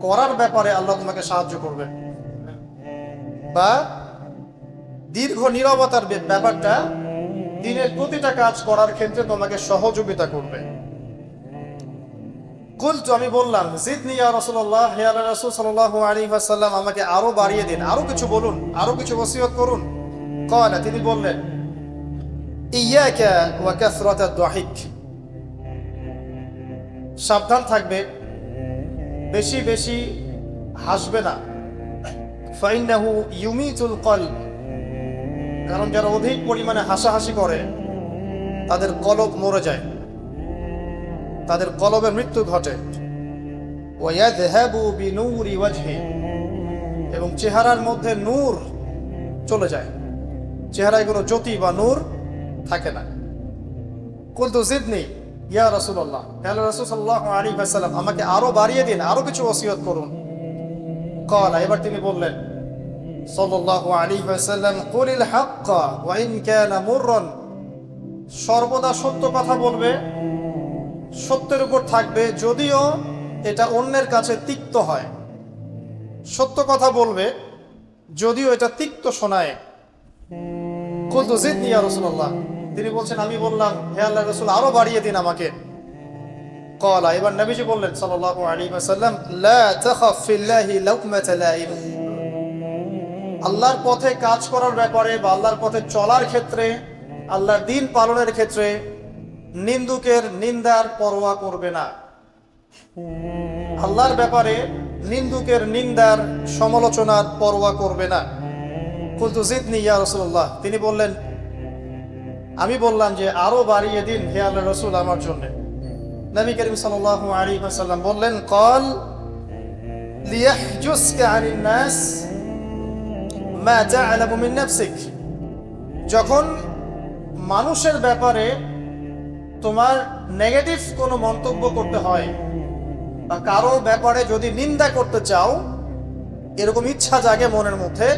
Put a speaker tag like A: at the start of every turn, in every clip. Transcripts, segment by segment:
A: করার ব্যাপারে আল্লাহ তোমাকে সাহায্য করবে বা দীর্ঘ নীরবতার বে- ব্যাপারটা দিনের প্রতিটা কাজ করার ক্ষেত্রে তোমাকে সহযোগিতা করবে কুলতু আমি বললাম জিদনি ইয়া রাসূলুল্লাহ হে আল্লাহ রাসূল সাল্লাল্লাহু আলাইহি ওয়াসাল্লাম আমাকে আরো বাড়িয়ে দিন আরো কিছু বলুন আরো কিছু ওসিয়ত করুন قال তিনি বললেন ইয়াকা ওয়া কাসরাত ad-দাহিক সাবধান থাকবে বেশি বেশি হাসবে না। ফাইন্নাহু ইউমিতুল কলব। কারণ যারা অধিক পরিমাণে হাসাহাসি করে, তাদের কলব মরে যায়। তাদের কলবের মৃত্যু ঘটে। এবং চেহারার মধ্যে নূর চলে যায়। চেহারায় কোনো জ্যোতি বা নূর থাকে না। কুলতু জিদনি ইয়া রসুল্লাহ তাহলে রাসুল সাল্লাহ আলী ভাইসাল্লাম আমাকে আরও বাড়িয়ে দিন, আরও কিছু ওসিয়ত করুন। কলা, এবার তিনি বললেন সাল্লাহ আলী ভাইসাল্লাম কলিল হাক্কা ওয়াইন কেন মুররন সর্বদা সত্য কথা বলবে, সত্যের উপর থাকবে, যদিও এটা অন্যের কাছে তিক্ত হয়। সত্য কথা বলবে, যদিও এটা তিক্ত শোনায়। কুলতু জিদ রসুল্লাহ তিনি বলছেন, আমি বললাম, হে আল্লাহ রাসূল, আরও বাড়িয়ে দিন আমাকে। কলা, এবার নবীজি বললেন আল্লাহর পথে কাজ করার ব্যাপারে বা আল্লাহর পথে চলার ক্ষেত্রে, আল্লাহর দিন পালনের ক্ষেত্রে নিন্দুকের নিন্দার পরোয়া করবে না। আল্লাহর ব্যাপারে নিন্দুকের নিন্দার সমালোচনার পরোয়া করবে না। কুলতু ইয়া তিনি বললেন আমি বললাম যে আরও বাড়িয়ে দিন হে আল্লাহ রসুল আমার জন্য। নবী করিম সাল্লাল্লাহু আলাইহি ওয়াসাল্লাম বললেন, কল যখন মানুষের ব্যাপারে তোমার নেগেটিভ কোনো মন্তব্য করতে হয় বা কারও ব্যাপারে যদি নিন্দা করতে চাও, এরকম ইচ্ছা জাগে মনের মধ্যে,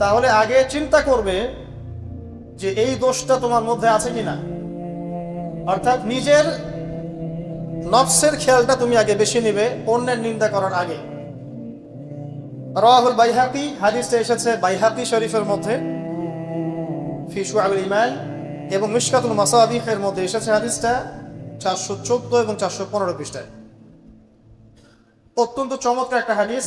A: তাহলে আগে চিন্তা করবে যে এই দোষটা তোমার মধ্যে আছে কিনা? অর্থাৎ নিজের নফসের খেয়ালটা তুমি আগে বেশি নিবে, অন্যের নিন্দা করার আগে। রাহুল বাইহাকি হাদিসটা এসেছে বাইহাকি শরীফের মধ্যে ফিসু আল ইমান এবং মিশকাতুল মাসাবিহের মধ্যে এসেছে হাদিসটা চারশো চোদ্দ এবং চারশো পনেরো পৃষ্ঠায়। অত্যন্ত চমৎকার একটা হাদিস।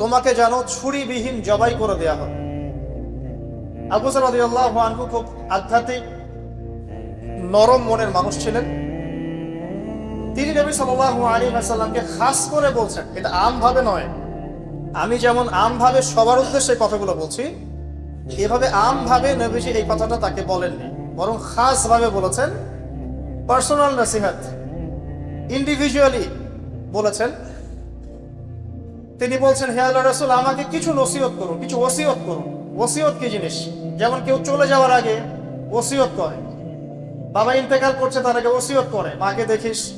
A: তোমাকে যেন ছুরিবিহীন জবাই করে দেয়া হয় আবু আনহু খুব আধ্যাত্মিক, নরম মনের মানুষ ছিলেন। তিনি নবী ওয়াসাল্লামকে খাস করে বলছেন, এটা আমভাবে নয়। আমি যেমন আমভাবে সবার উদ্দেশ্যে কথাগুলো বলছি, এভাবে আমভাবে নবীজি এই কথাটা তাকে বলেননি, বরং খাস ভাবে বলেছেন পার্সোনাল নসিহাত ইন্ডিভিজুয়ালি বলেছেন। তিনি বলছেন, হে আল্লাহ রসুল, আমাকে কিছু নসিহত করুন কিছু ওসিয়ত করুন ওসিয়ত কি জিনিস? যেমন কেউ চলে যাওয়ার আগে ওসিয়ত করে। বাবা ইন্তেকাল করছে, তার আগে ওসিয়ত করে। মাকে দেখিস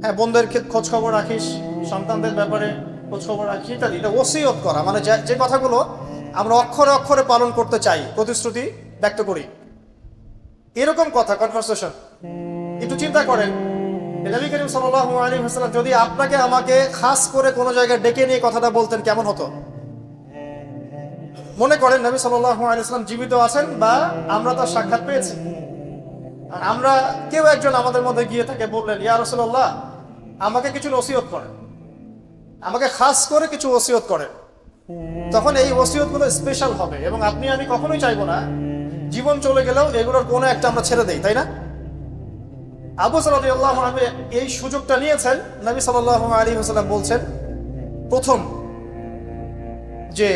A: হ্যাঁ বোনদের খোঁজ খবর রাখিস, সন্তানদের ব্যাপারে খোঁজ খবর রাখিস, ইত্যাদি। এটা ওসিয়ত করা। মানে যে- কথাগুলো আমরা অক্ষরে অক্ষরে পালন করতে চাই, প্রতিশ্রুতি ব্যক্ত করি। এরকম কথা কনভারসেশন একটু চিন্তা করেন। নবী করিম সাল্লাল্লাহু আলাইহি ওয়াসাল্লাম যদি আপনাকে আমাকে খাস করে কোনো জায়গায় ডেকে নিয়ে কথাটা বলতেন, কেমন হতো? মনে করেন নবী সাল্লাল্লাহু আলাইহি ওয়াসাল্লাম জীবিত আছেন বা আমরা তার সাক্ষাৎ পেয়েছি। আর আমরা কেউ একজন আমাদের মধ্যে গিয়ে তাকে বললেন, ইয়া রাসূলুল্লাহ, আমাকে কিছু নসিহত করেন। আমাকে খাস করে কিছু ওসিয়ত করেন। তখন এই ওসিয়তগুলো স্পেশাল হবে এবং আপনি, আমি কখনোই চাইব না। জীবন চলে গেলেও এগুলোর কোনো একটা আমরা ছেড়ে দেই, তাই না? আবু সাল্লাহ এই সুযোগটা নিয়েছেন, নবী সাল্লাহ আলী হাসাল্লাম বলছেন, প্রথম যে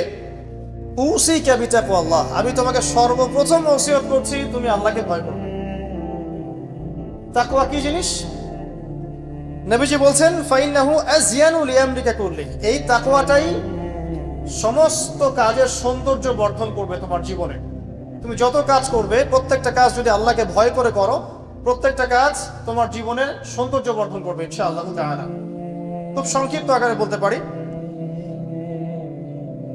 A: উসি ক্যাবিটাকু আল্লাহ আমি তোমাকে সর্বপ্রথম ওসিয়ত করছি, তুমি আল্লাহকে ভয় করো তাকুয়া কি জিনিস? নবীজি বলছেন ফাইনাহু আজিয়ানু লিয়ামরিকা করলি এই তাকওয়াটাই সমস্ত কাজের সৌন্দর্য বর্ধন করবে তোমার জীবনে। তুমি যত কাজ করবে, প্রত্যেকটা কাজ যদি আল্লাহকে ভয় করে করো প্রত্যেকটা কাজ তোমার জীবনের সৌন্দর্য বর্ধন করবে, ইনশাআল্লাহ তাআলা। খুব সংক্ষিপ্ত আকারে বলতে পারি।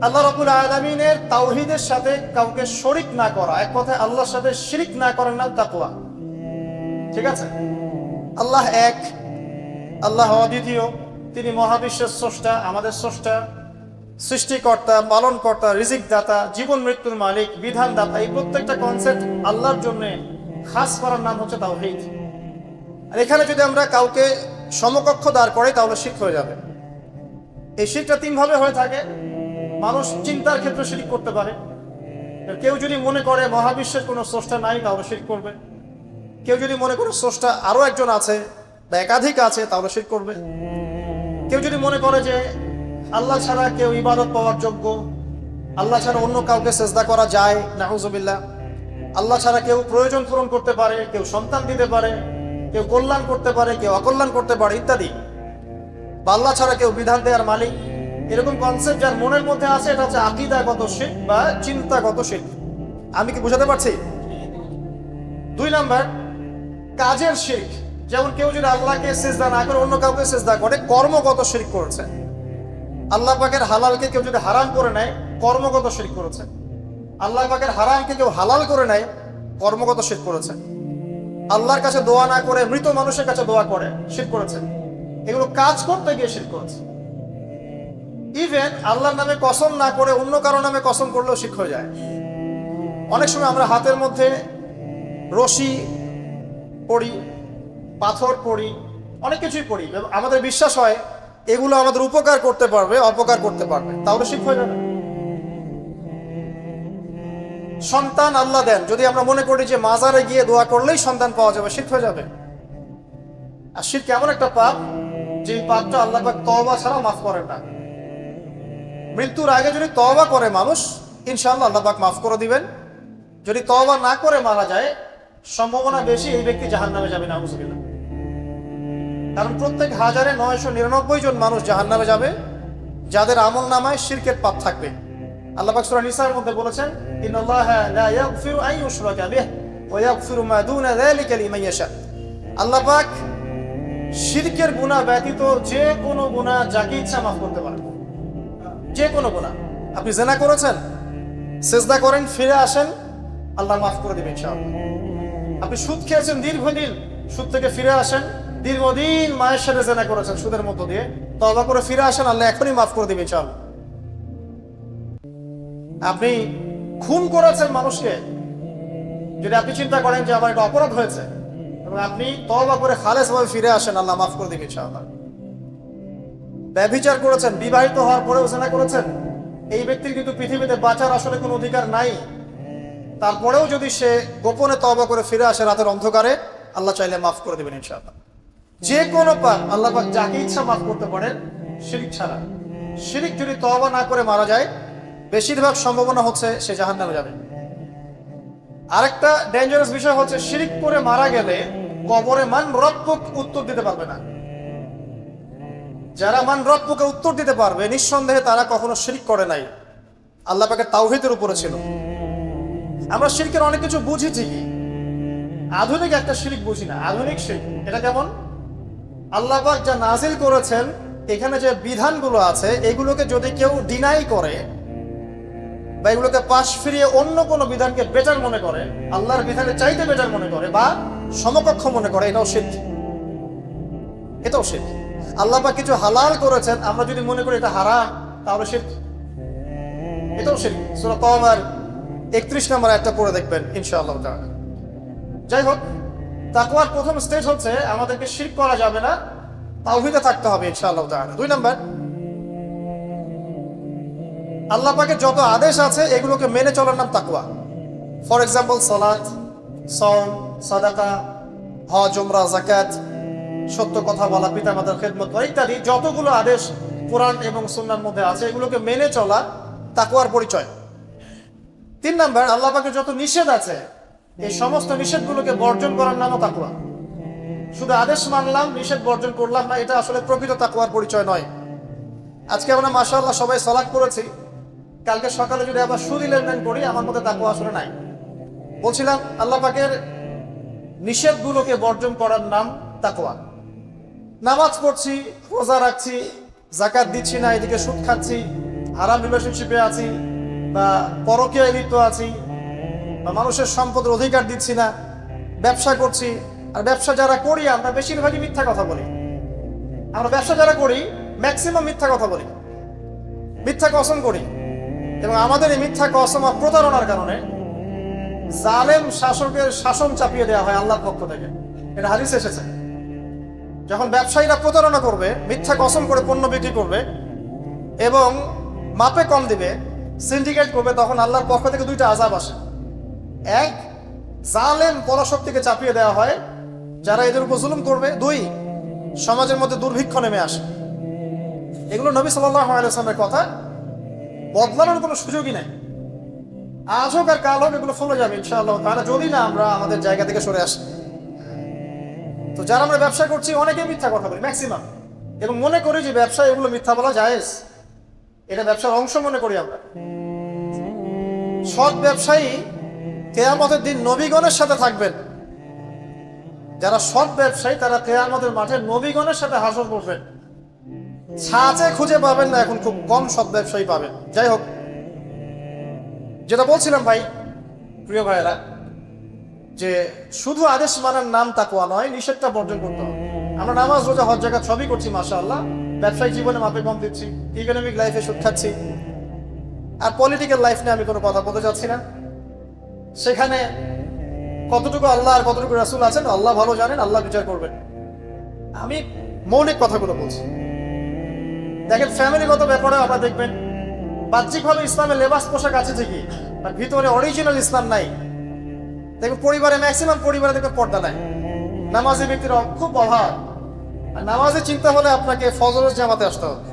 A: আল্লাহ রাব্বুল আলামিনের তাওহিদের সাথে কাউকে শরিক না করা, এক কথায় আল্লাহর সাথে শিরিক না করার নাম তাকওয়া। ঠিক আছে? আল্লাহ এক, আল্লাহ অদ্বিতীয়, তিনি মহাবিশ্বের স্রষ্টা, আমাদের স্রষ্টা, সৃষ্টিকর্তা, পালনকর্তা রিজিক দাতা জীবন মৃত্যুর মালিক বিধান দাতা এই প্রত্যেকটা কনসেপ্ট আল্লাহর জন্য খাস করার নাম হচ্ছে তাওহীদ। আর এখানে যদি আমরা কাউকে সমকক্ষ দাঁড় করাই, তাহলে শিখ হয়ে যাবে। এই শিখটা তিনভাবে হয়ে থাকে। মানুষ চিন্তার ক্ষেত্রে শিরিক করতে পারে। কেউ যদি মনে করে মহাবিশ্বের কোনো স্রষ্টা নাই, তাহলে শিরিক করবে। কেউ যদি মনে করে স্রষ্টা আরও একজন আছে বা একাধিক আছে, তাহলে শির করবে। কেউ যদি মনে করে যে আল্লাহ ছাড়া কেউ ইবাদত পাওয়ার যোগ্য, আল্লাহ ছাড়া অন্য কাউকে চেষ্টা করা যায় নাহুজবিল্লাহ আল্লাহ ছাড়া কেউ প্রয়োজন পূরণ করতে পারে, কেউ সন্তান দিতে পারে, কেউ কল্যাণ করতে পারে, কেউ অকল্যাণ করতে পারে, ইত্যাদি। বা আল্লাহ ছাড়া কেউ বিধান দেওয়ার মালিক। এরকম কনসেপ্ট যার মনের মধ্যে আছে, এটা হচ্ছে আকিদাগত শিখ বা চিন্তাগত শিখ আমি কি বুঝাতে পারছি? দুই নাম্বার, কাজের শিখ যেমন কেউ যদি আল্লাহকে সেজদা না করে, অন্য কাউকে সেজদা করে, কর্মগত শিরিক করেছে। আল্লাহ পাকের হালালকে কেউ যদি হারাম করে নেয়, কর্মগত শিরিক করেছে। আল্লাহ পাকের হারামকে কেউ হালাল করে নেয় কর্মগত শির করেছে। আল্লাহর কাছে দোয়া না করে মৃত মানুষের কাছে দোয়া করে, শির করেছে। এগুলো কাজ করতে গিয়ে শির করেছে। ইভেন আল্লাহর নামে কসম না করে অন্য কারও নামে কসম করলেও শিখ হয়ে যায়। অনেক সময় আমরা হাতের মধ্যে রশি পড়ি পাথর পড়ি অনেক কিছুই পড়ি আমাদের বিশ্বাস হয়, এগুলো আমাদের উপকার করতে পারবে, অপকার করতে পারবে। তাহলে শিখ হয়ে যাবে। সন্তান আল্লাহ দেন। যদি আমরা মনে করি যে মাজারে গিয়ে দোয়া করলেই সন্তান পাওয়া যাবে শিখ হয়ে যাবে। আর শির কেমন একটা পাপ যে পাপটা আল্লাহ পাক তওবা ছাড়া মাফ করেন না। মৃত্যুর আগে যদি তওবা করে মানুষ, ইনশাআল্লাহ আল্লাহ পাক মাফ করে দিবেন। যদি তওবা না করে মারা যায়, সম্ভাবনা বেশি এই ব্যক্তি জাহান নামে যাবে না হুজুবিল্লাহ কারণ প্রত্যেক হাজারে নয়শো নিরানব্বই জন মানুষ জাহান নামে যাবে, যাদের আমল নামায় শিরকের পাপ থাকবে। আল্লাহ পাক সূরা নিসার মধ্যে বলেছেন ইন্নাল্লাহা লা ইয়াগফিরু আন ইউশরাকা বিহি ওয়া ইয়াগফিরু মা দুনা যালিকা লিমান ইয়াশা আল্লাহ পাক শিরকের গুনাহ ব্যতীত যে কোনো গুনাহ যাকে ইচ্ছা মাফ করতে পারেন। যে কোনো গুনাহ। আপনি জেনা করেছেন, সেজদা করেন, ফিরে আসেন, আল্লাহ মাফ করে দেবেন ইনশাআল্লাহ। আপনি সুদ খেয়েছেন, দীর্ঘদিন সুদ থেকে ফিরে আসেন, দীর্ঘদিন মায়ের সাথে জেনা করেছেন সুদের মধ্য দিয়ে তবা করে ফিরে আসেন, আল্লাহ এখনই মাফ করে দিবে চল আপনি খুন করেছেন মানুষকে। যদি আপনি চিন্তা করেন যে আমার একটা অপরাধ হয়েছে, এবং আপনি তবা করে খালেস ভাবে ফিরে আসেন, আল্লাহ মাফ করে দিবে ইনশাআল্লাহ। ব্যভিচার করেছেন, বিবাহিত হওয়ার পরেও জেনা করেছেন। এই ব্যক্তির কিন্তু পৃথিবীতে বাঁচার আসলে কোনো অধিকার নাই। তারপরেও যদি সে গোপনে তবা করে ফিরে আসে রাতের অন্ধকারে, আল্লাহ চাইলে মাফ করে দেবেন ইনশাআল্লাহ। যে কোনো পাপ, আল্লাহ যাকে ইচ্ছা মাফ করতে পারেন, শিরিক ছাড়া। শিরিক যদি তবা না করে মারা যায় বেশিরভাগ সম্ভাবনা হচ্ছে সে জাহান নামে যাবে। আরেকটা ডেঞ্জারাস বিষয় হচ্ছে শিরিক করে মারা গেলে কবরে মান রব্বক উত্তর দিতে পারবে না। যারা মান রব্বকে উত্তর দিতে পারবে, নিঃসন্দেহে তারা কখনো শিরিক করে নাই। আল্লাহ পাকের তাওহিদের উপরে ছিল। আমরা শিরকের অনেক কিছু বুঝি ঠিকই আধুনিক একটা শিরিক বুঝি না। আধুনিক শিরিক, এটা কেমন? আল্লাহ পাক যা নাজিল করেছেন, এখানে যে বিধানগুলো আছে, এগুলোকে যদি কেউ ডিনাই করে বা এগুলোকে পাশ ফিরিয়ে অন্য কোনো বিধানকে বেটার মনে করে, আল্লাহর বিধানে চাইতে বেটার মনে করে বা সমকক্ষ মনে করে, এটাও শির এটাও শির আল্লাহ পাক কিছু হালাল করেছেন, আমরা যদি মনে করি এটা হারাম, তাহলে শির এটাও শির সুরা কমার একত্রিশ নম্বর একটা পড়ে দেখবেন, ইনশাআল্লাহ যাই হোক, তাকওয়ার প্রথম স্টেজ হচ্ছে, আমাদেরকে শিরক করা যাবে না, তাওহীদে থাকতে হবে, ইনশাআল্লাহ দুই নাম্বার আল্লাহ পাকের যত আদেশ আছে, এগুলোকে মেনে চলার নাম তাকুয়া ফর এক্সাম্পল সালাত সম সাদাকা, হজ, উমরা জাকাত সত্য কথা বলা পিতা মাতার খেদমত করা ইত্যাদি, যতগুলো আদেশ কোরআন এবং সুন্নার মধ্যে আছে, এগুলোকে মেনে চলা তাকুয়ার পরিচয়। তিন নাম্বার, আল্লাহ যত নিষেধ আছে, এই সমস্ত নিষেধগুলোকে বর্জন করার নামও তাকুয়া শুধু আদেশ মানলাম, নিষেধ বর্জন করলাম না, এটা আসলে প্রকৃত তাকুয়ার পরিচয় নয়। আজকে আমরা মাশাআল্লাহ সবাই সলাক করেছি কালকে সকালে যদি আবার সুদি লেনদেন করি, আমার মধ্যে তাকুয়া আসলে নাই। বলছিলাম, আল্লাহ পাকের নিষেধগুলোকে বর্জন করার নাম তাকুয়া নামাজ পড়ছি, রোজা রাখছি জাকাত দিচ্ছি না, এদিকে সুদ খাচ্ছি, হারাম রিলেশনশিপে আছি, বা পরকীয়ায় লিপ্ত আছি, বা মানুষের সম্পদের অধিকার দিচ্ছি না, ব্যবসা করছি, আর ব্যবসা যারা করি, আমরা বেশিরভাগই মিথ্যা কথা বলি। আমরা ব্যবসা যারা করি ম্যাক্সিমাম মিথ্যা কথা বলি। মিথ্যা কসম করি। এবং আমাদের এই মিথ্যা কসম প্রতারণার কারণে জালেম শাসকের শাসন চাপিয়ে দেওয়া হয় আল্লাহর পক্ষ থেকে। এটা হাদিস এসেছে। যখন ব্যবসায়ীরা প্রতারণা করবে, মিথ্যা কসম করে পণ্য বিক্রি করবে এবং মাপে কম দিবে সিন্ডিকেট করবে, তখন আল্লাহর পক্ষ থেকে দুইটা আজাব আসে। এক, জালেম পরাশক্তিকে চাপিয়ে দেওয়া হয়, যারা এদের উপর জুলুম করবে। দুই, সমাজের মধ্যে দুর্ভিক্ষ নেমে আসে। এগুলো নবী সাল্লামের কথা। বদলানোর কোনো সুযোগই নেই। আজ হোক আর কাল হোক, এগুলো ফলে যাবে, ইনশাআল্লাহ তাহলে যদি না, আমরা আমাদের জায়গা থেকে সরে আসি। তো যারা আমরা ব্যবসা করছি অনেকে মিথ্যা কথা বলি ম্যাক্সিমাম এবং মনে করি যে ব্যবসা এগুলো মিথ্যা বলা জায়েজ। এটা ব্যবসার অংশ মনে করি আমরা। সৎ ব্যবসায়ী কেয়ামতের দিন নবীগণের সাথে থাকবেন। যারা সৎ ব্যবসায়ী, তারা কেয়ামতের মাঠে নবীগণের সাথে হাসর করবেন ছাঁচে খুঁজে পাবেন না, এখন খুব কম সব ব্যবসায়ী পাবেন। যাই হোক, যেটা বলছিলাম ভাই, প্রিয় ভাইয়েরা, যে শুধু আদেশ মানার নাম তাকুয়া নয়, নিষেধটা বর্জন করতে হবে। আমরা নামাজ, রোজা, হজ জায়গা সবই করছি মাসা আল্লাহ ব্যবসায়িক জীবনে মাপে কম দিচ্ছি ইকোনমিক লাইফে সুদ খাচ্ছি। আর পলিটিক্যাল লাইফ নিয়ে আমি কোনো কথা বলতে চাচ্ছি না। সেখানে কতটুকু আল্লাহ আর কতটুকু রাসুল আছেন, আল্লাহ ভালো জানেন, আল্লাহ বিচার করবেন। আমি মৌলিক কথাগুলো বলছি। দেখেন, ফ্যামিলিগত ব্যাপারে আমরা দেখবেন, বাহ্যিকভাবে ইসলামের লেবাস পোশাক আছে ঠিকই আর ভিতরে অরিজিনাল ইসলাম নাই। দেখবেন, পরিবারে ম্যাক্সিমাম পরিবারে দেখবেন পর্দা নাই। নামাজি ব্যক্তির খুব অভাব। আর নামাজে চিন্তা হলে আপনাকে ফজরের জামাতে আসতে হবে।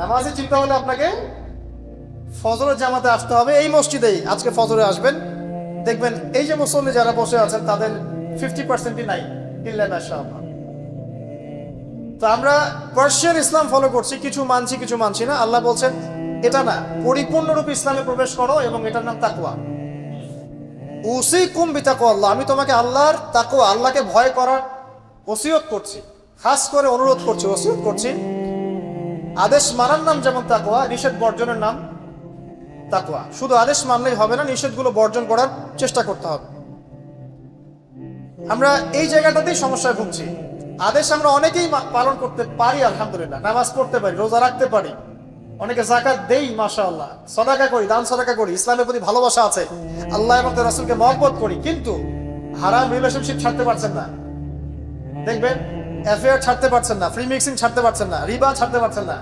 A: নামাজে চিন্তা হলে আপনাকে ফজরের জামাতে আসতে হবে। এই মসজিদেই আজকে ফজরে আসবেন। দেখবেন, এই যে মুসল্লি যারা বসে আছেন, তাদের ফিফটি পার্সেন্টই নাই। ইল্লা মাশাআল্লাহ তো আমরা পার্সিয়ান ইসলাম ফলো করছি, কিছু মানছি কিছু মানছি না। আল্লাহ বলছেন, এটা না, পরিপূর্ণরূপে ইসলামে প্রবেশ করো এবং এটার নাম তাকুয়া উসি কুম বিতাকো আল্লাহ আমি তোমাকে আল্লাহর তাকো আল্লাহকে ভয় করার ওসিয়ত করছি, খাস করে অনুরোধ করছি, ওসিয়ত করছি। আদেশ মানার নাম যেমন তাকোয়া নিষেধ বর্জনের নাম তাকোয়া শুধু আদেশ মানলেই হবে না, নিষেধগুলো বর্জন করার চেষ্টা করতে হবে। আমরা এই জায়গাটাতেই সমস্যায় ভুগছি। আদেশ আমরা অনেকেই পালন করতে পারি, আলহামদুলিল্লাহ। নামাজ পড়তে পারি, রোজা রাখতে পারি। অনেকে জাকাত দেই মাশা আল্লাহ সদাকা করি, দান সদাকা করি, ইসলামের প্রতি ভালোবাসা আছে। আল্লাহ এবং রাসূলকে মহব্বত করি, কিন্তু হারাম রিলেশনশিপ ছাড়তে পারছেন না। দেখবেন অ্যাফেয়ার ছাড়তে পারছেন না ফ্রি মিক্সিং ছাড়তে পারছেন না, রিবা ছাড়তে পারছেন না,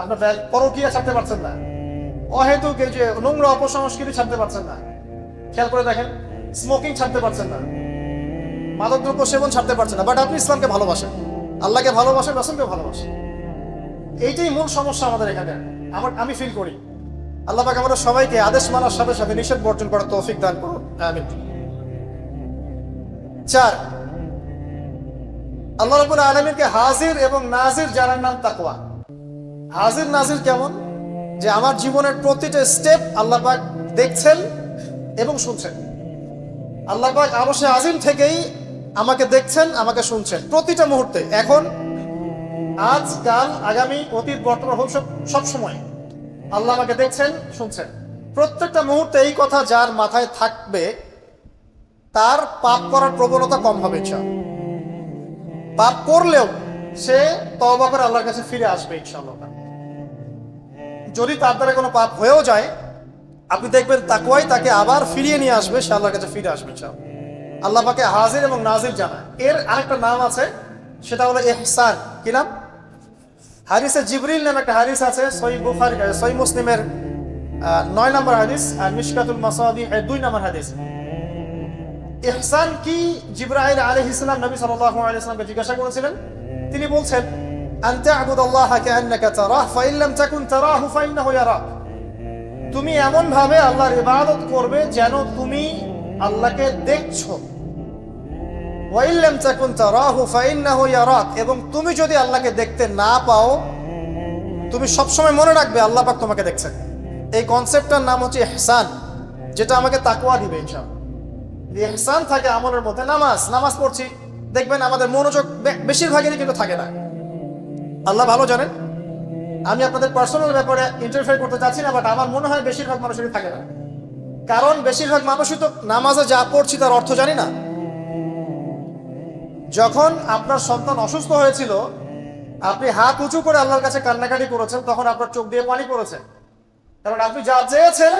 A: আপনার পরকীয়া ছাড়তে পারছেন না, অহেতুক যে নোংরা অপসংস্কৃতি ছাড়তে পারছেন না। খেয়াল করে দেখেন স্মোকিং ছাড়তে পারছেন না। মাদকদ্রব্য সেবন ছাড়তে পারছেন না বাট আপনি ইসলামকে ভালোবাসেন। আল্লাহকে ভালোবাসেন, রাসুলকে ভালোবাসেন। এইটাই মূল সমস্যা আমাদের এখানে। আমার আমি ফিল করি। আল্লাহ পাক আমাদের সবাইকে আদেশ মানার সাথে সাথে নিষেধ বর্জন করার তৌফিক দান করুন। আমিন। চার, আল্লাহ রাব্বুল আলামিনকে হাজির এবং নাজির জানার নাম তাকওয়া। হাজির, নাজির কেমন? যে আমার জীবনের প্রতিটা স্টেপ আল্লাহ পাক দেখছেন এবং শুনছেন। আল্লাহ পাক অবশ্যই আজিম থেকেই আমাকে দেখছেন, আমাকে শুনছেন। প্রতিটা মুহূর্তে, এখন, আজ, কাল, আগামী, অতীত বর্তমান ভবিষ্যৎ সব সময়। আল্লাহ আমাকে দেখছেন, শুনছেন। প্রত্যেকটা মুহূর্তে এই কথা যার মাথায় থাকবে, তার পাপ করার প্রবণতা কম হবে, ইনশাআল্লাহ। পাপ করলেও সে তওবা করে আল্লাহর কাছে ফিরে আসবে, ইনশাআল্লাহ। যদি তার দ্বারা কোনো পাপ হয়েও যায়, আপনি দেখবেন তাকুয়াই তাকে আবার ফিরিয়ে নিয়ে আসবে, সে আল্লাহর কাছে ফিরে আসবে, ইনশাআল্লাহ। আল্লাহ হাজির এবং নাজির জানা এর আরেকটা নাম আছে, সেটা হলো এহসান কি নাম? হারিসে জিবরিল নামে একটা হারিস আছে সই বুখারি সই মুসলিমের নয় নম্বর হাদিস আর মিশকাতুল এর দুই নম্বর হাদিস। ইহসান কি জিব্রাইল আলাইহিস সালাম নবী সাল্লাল্লাহু আলাইহি জিজ্ঞাসা করেছিলেন? তিনি বলছেন তুমি এমন ভাবে আল্লাহর ইবাদত করবে যেন তুমি আল্লাহকে দেখছ। এবং তুমি যদি আল্লাহকে দেখতে না পাও, তুমি সবসময় মনে রাখবে আল্লাহ পাক তোমাকে দেখছেন। এই কনসেপ্টটার নাম হচ্ছে ইহসান, যেটা আমাকে তাকওয়া দিবে ইহসান থাকে আমলের মধ্যে নামাজ নামাজ পড়ছি, দেখবেন আমাদের মনোযোগ বেশিরভাগেরই কিন্তু থাকে না। আল্লাহ ভালো জানেন, আমি আপনাদের পার্সোনাল ব্যাপারে ইন্টারফেয়ার করতে চাচ্ছি না বাট আমার মনে হয় বেশিরভাগ মানুষেরই থাকে না। কারণ বেশিরভাগ মানুষই তো নামাজে যা পড়ছি তার অর্থ জানি না। যখন আপনার সন্তান অসুস্থ হয়েছিল, আপনি হাত উঁচু করে আল্লাহর কাছে কান্নাকাটি করেছেন, তখন আপনার চোখ দিয়ে পানি পড়েছে। কারণ আপনি যা চেয়েছেন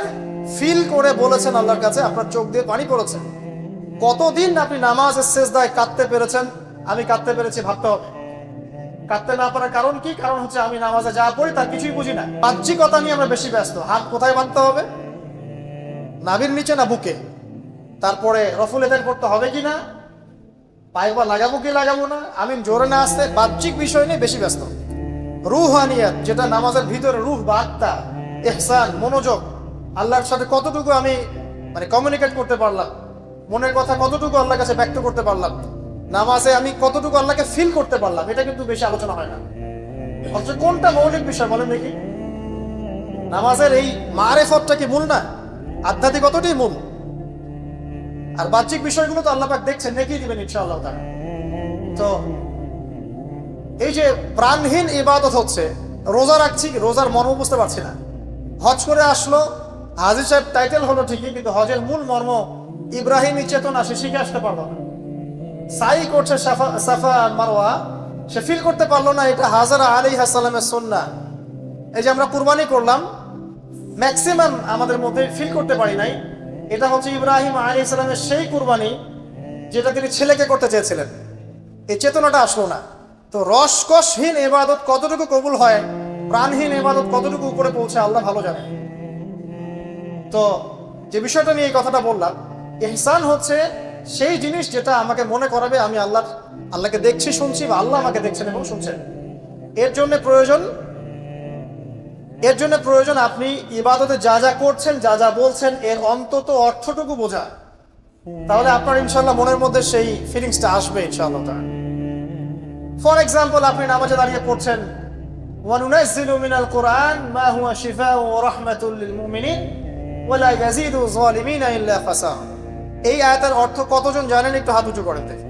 A: ফিল করে বলেছেন আল্লাহর কাছে, আপনার চোখ দিয়ে পানি পড়েছে। কতদিন আপনি নামাজের শেষ দায় কাঁদতে পেরেছেন? আমি কাঁদতে পেরেছি, ভাবতে হবে। কাঁদতে না পারার কারণ কি? কারণ হচ্ছে আমি নামাজে যা পড়ি তার কিছুই বুঝি না। বাহ্যিকতা নিয়ে আমরা বেশি ব্যস্ত। হাত কোথায় বাঁধতে হবে? নাভির নিচে না বুকে? তারপরে রফুল এদের করতে হবে কি না পায়বা লাগাবো কি লাগাবো না? আমি জোরে না আসতে বাহ্যিক বিষয় নিয়ে বেশি ব্যস্ত। রুহ রুহানিয়াত, যেটা নামাজের ভিতরে রুহ বা আত্মা এহসান মনোযোগ, আল্লাহর সাথে কতটুকু আমি মানে কমিউনিকেট করতে পারলাম, মনের কথা কতটুকু আল্লাহর কাছে ব্যক্ত করতে পারলাম, নামাজে আমি কতটুকু আল্লাহকে ফিল করতে পারলাম, এটা কিন্তু বেশি আলোচনা হয় না। অথচ কোনটা মৌলিক বিষয় বলেন দেখি? নামাজের এই মারেফতটা কি মূল না? আধ্যাত্মিকতাটাই মূল আর বাহ্যিক বিষয়গুলো তো আল্লাহ দেখছেন নেকি দিবেন ইনশাআল্লাহ তাআলা। তো এই যে প্রাণহীন ইবাদত হচ্ছে, রোজা রাখছি, রোজার মর্ম বুঝতে পারছি না। হজ করে আসলো, হাজি সাহেব টাইটেল হলো ঠিকই, কিন্তু হজের মূল মর্ম ইব্রাহিমী চেতনা, সে শিখে আসতে পারল না। সাই করছে সাফা মারওয়া, সে ফিল করতে পারল না এটা হাজারা আলী হাসালামের সন্না এই যে আমরা কুরবানি করলাম ম্যাক্সিমাম আমাদের মধ্যে ফিল করতে পারি নাই। এটা হচ্ছে ইব্রাহিম আলী ইসলামের সেই কুরবানি যেটা তিনি ছেলেকে করতে চেয়েছিলেন। এই চেতনাটা আসলো না। তো রসকসহীন এবাদত কতটুকু কবুল হয়, প্রাণহীন এবাদত কতটুকু উপরে পৌঁছে আল্লাহ ভালো জানে। তো যে বিষয়টা নিয়ে এই কথাটা বললাম, ইহসান হচ্ছে সেই জিনিস যেটা আমাকে মনে করাবে আমি আল্লাহ আল্লাহকে দেখছি, শুনছি বা আল্লাহ আমাকে দেখছেন এবং শুনছেন। এর জন্য প্রয়োজন এর জন্য প্রয়োজন আপনি ইবাদতে যা যা করছেন যা যা বলছেন এর অন্তত অর্থটুকু বোঝা তাহলে আপনার ইনশাল্লাহ মনের মধ্যে সেই ফিলিংসটা আসবে ইনশাআল্লাহ ফর এক্সাম্পল আপনি নামাজে দাঁড়িয়ে পড়ছেন وننزل من القرآن ما هو شفاء ورحمة للمؤمنين ولا يزيد الظالمين إلا خسارة এই আয়াতের অর্থ কতজন জানেন একটু হাত উঁচু করেন দেখি।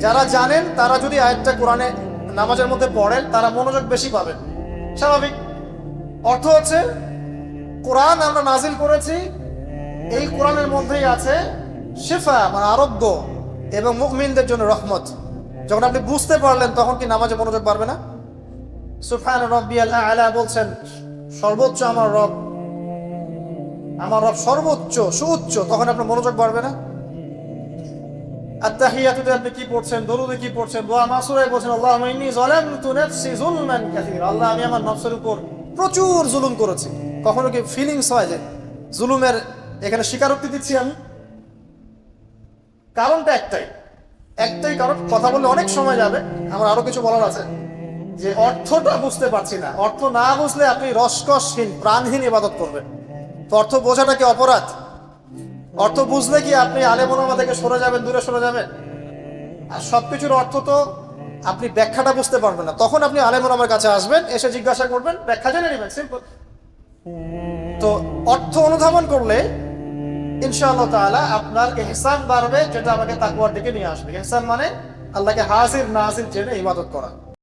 A: যারা জানেন তারা যদি আয়াতটা কোরআনে নামাজের মধ্যে পড়েন তারা মনোযোগ বেশি পাবেন স্বাভাবিক অর্থ হচ্ছে, কোরআন আমরা নাজিল করেছি, এই কোরআনের মধ্যেই আছে শেফা মানে আরোগ্য এবং মুকমিনদের জন্য রহমত। যখন আপনি বুঝতে পারলেন, তখন কি নামাজে মনোযোগ পারবে না? সুফান রব্বিয়াল আলা বলছেন, সর্বোচ্চ আমার রব আমার রব সর্বোচ্চ, সুউচ্চ, তখন আপনার মনোযোগ বাড়বে না? আত্তাহিয়াতুতে আপনি কি পড়ছেন, দরুদে কি পড়ছেন, দোয়া মাসুরায় বলছেন আল্লাহ ইন্নী যালামতু নাফসি যুলমান কাসীরা, আল্লাহ আমি আমার নফসের উপর প্রচুর জুলুম করেছি। কখনো কি ফিলিংস হয় যে জুলুমের এখানে স্বীকারোক্তি দিচ্ছি আমি? কারণটা একটাই। একটাই কারণ, কথা বললে অনেক সময় যাবে। আমার আরও কিছু বলার আছে। যে অর্থটা বুঝতে পারছি না। অর্থ না বুঝলে আপনি রসকসহীন, প্রাণহীন ইবাদত করবেন। তো অর্থ বোঝাটা কি অপরাধ? অর্থ বুঝলে কি আপনি আলেমোনামা থেকে সরে যাবেন, দূরে সরে যাবেন? আর সবকিছুর অর্থ তো আপনি ব্যাখ্যাটা বুঝতে পারবেন না। তখন আপনি আলেমোনামার কাছে আসবেন, এসে জিজ্ঞাসা করবেন, ব্যাখ্যা জেনে নেবেন সিম্পল তো অর্থ অনুধাবন করলে ইনশাআল্লাহ তাআলা আপনার এহসান বাড়বে, যেটা আমাকে তাকুয়ার দিকে নিয়ে আসবে। এহসান মানে আল্লাহকে হাজির হাসির জেনে ইবাদত করা।